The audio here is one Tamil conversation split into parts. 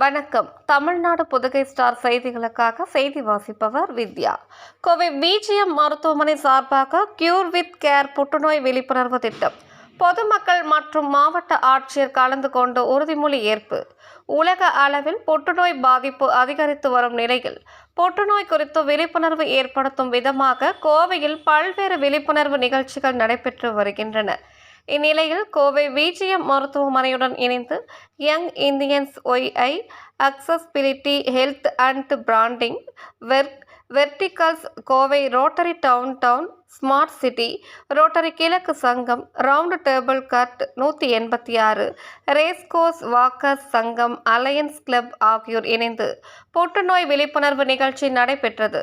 வணக்கம். தமிழ்நாடு புதுகை ஸ்டார் செய்திகளுக்காக செய்தி வாசிப்பவர் வித்யா. கோவை பிஜிஎம் மருத்துவமனை சார்பாக கியூர் வித் கேர் புற்றுநோய் விழிப்புணர்வு திட்டம். பொதுமக்கள் மற்றும் மாவட்ட ஆட்சியர் கலந்து கொண்டு உறுதிமொழி ஏற்பு. உலக அளவில் புற்றுநோய் பாதிப்பு அதிகரித்து வரும் நிலையில் புற்றுநோய் குறித்து விழிப்புணர்வு ஏற்படுத்தும் விதமாக கோவையில் பல்வேறு விழிப்புணர்வு நிகழ்ச்சிகள் நடைபெற்று வருகின்றன. இந்நிலையில் கோவை விஜிஎம் மருத்துவமனையுடன் இணைந்து young Indians YI accessibility health and branding work verticals Kovai rotary down town smart city rotary கிழக்கு சங்கம் ரவுண்ட் டேபிள் கட் நூற்றி எண்பத்தி ஆறு ரேஸ்கோஸ் வாக்கர்ஸ் சங்கம் அலையன்ஸ் கிளப் ஆகியோர் இணைந்து புற்றுநோய் விழிப்புணர்வு நிகழ்ச்சி நடைபெற்றது.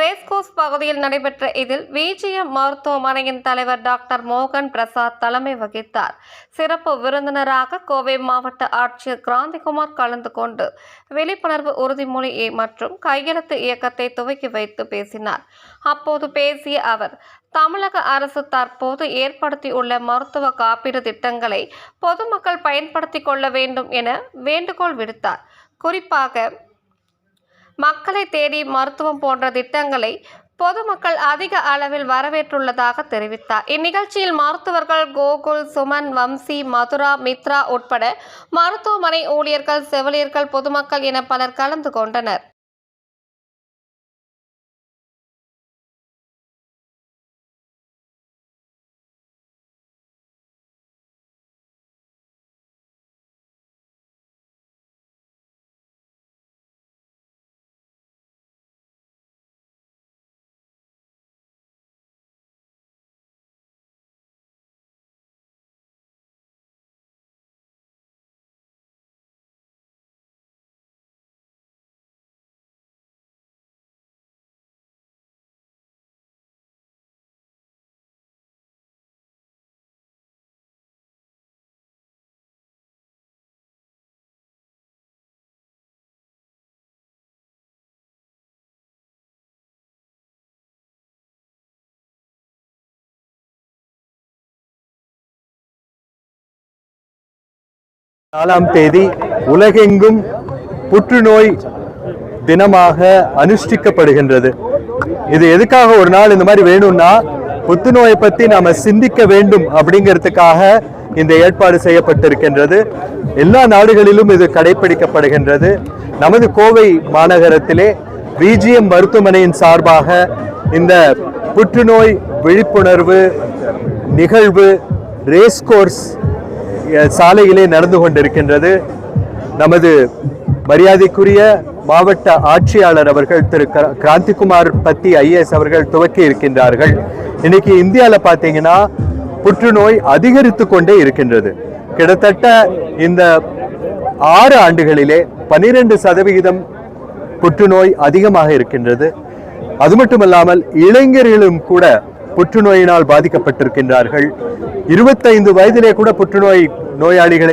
ரேஸ்கோஸ் பகுதியில் நடைபெற்ற இதில் விஜிஎம் மருத்துவமனையின் தலைவர் டாக்டர் மோகன் பிரசாத் தலைமை வகித்தார். சிறப்பு விருந்தினராக கோவை மாவட்ட ஆட்சியர் கிராந்திகுமார் கலந்து கொண்டு விழிப்புணர்வு உறுதிமொழி மற்றும் கையெழுத்து இயக்கத்தை துவக்கி வைத்து பேசினார். அப்போது பேசிய அவர் தமிழக அரசு தற்போது ஏற்படுத்தியுள்ள மருத்துவ காப்பீடு திட்டங்களை பொதுமக்கள் பயன்படுத்தி கொள்ள வேண்டும் என வேண்டுகோள் விடுத்தார். குறிப்பாக மக்களை தேடி மருத்துவம் போன்ற திட்டங்களை பொதுமக்கள் அதிக அளவில் வரவேற்றுள்ளதாக தெரிவித்தார். இந்நிகழ்ச்சியில் மருத்துவர்கள் கோகுல் சுமன் வம்சி மதுரா மித்ரா உட்பட மருத்துவமனை ஊழியர்கள் செவிலியர்கள் பொதுமக்கள் என பலர் கலந்து கொண்டனர். நாலாம் தேதி உலகெங்கும் புற்றுநோய் தினமாக அனுஷ்டிக்கப்படுகின்றது. இது எதுக்காக ஒரு நாள் இந்த மாதிரி வேணும்னா புற்றுநோயை பத்தி நாம சிந்திக்க வேண்டும் அப்படிங்கிறதுக்காக இந்த ஏற்பாடு செய்யப்பட்டிருக்கின்றது. எல்லா நாடுகளிலும் இது கடைபிடிக்கப்படுகின்றது. நமது கோவை மாநகரத்திலே விஜிஎம் மருத்துவமனையின் சார்பாக இந்த புற்றுநோய் விழிப்புணர்வு நிகழ்வு ரேஸ் கோர்ஸ் சாலையிலே நடந்து கொண்டிருக்கின்றது. நமது மரியாதைக்குரிய மாவட்ட ஆட்சியாளர் அவர்கள் திரு கிராந்திகுமார் பத்தி ஐஏஎஸ் அவர்கள் துவக்கி இருக்கின்றார்கள். இன்னைக்கு இந்தியாவில் பார்த்தீங்கன்னா புற்றுநோய் அதிகரித்து கொண்டே இருக்கின்றது. கிட்டத்தட்ட இந்த ஆறு ஆண்டுகளிலே பனிரெண்டு சதவிகிதம் புற்றுநோய் அதிகமாக இருக்கின்றது. அது மட்டுமல்லாமல் இளைஞர்களும் கூட புற்றுநோயினால் பாதிக்கப்பட்டிருக்கின்றார்கள். இருபத்தைந்து வயதிலே கூட புற்றுநோய் நோயாளிகளை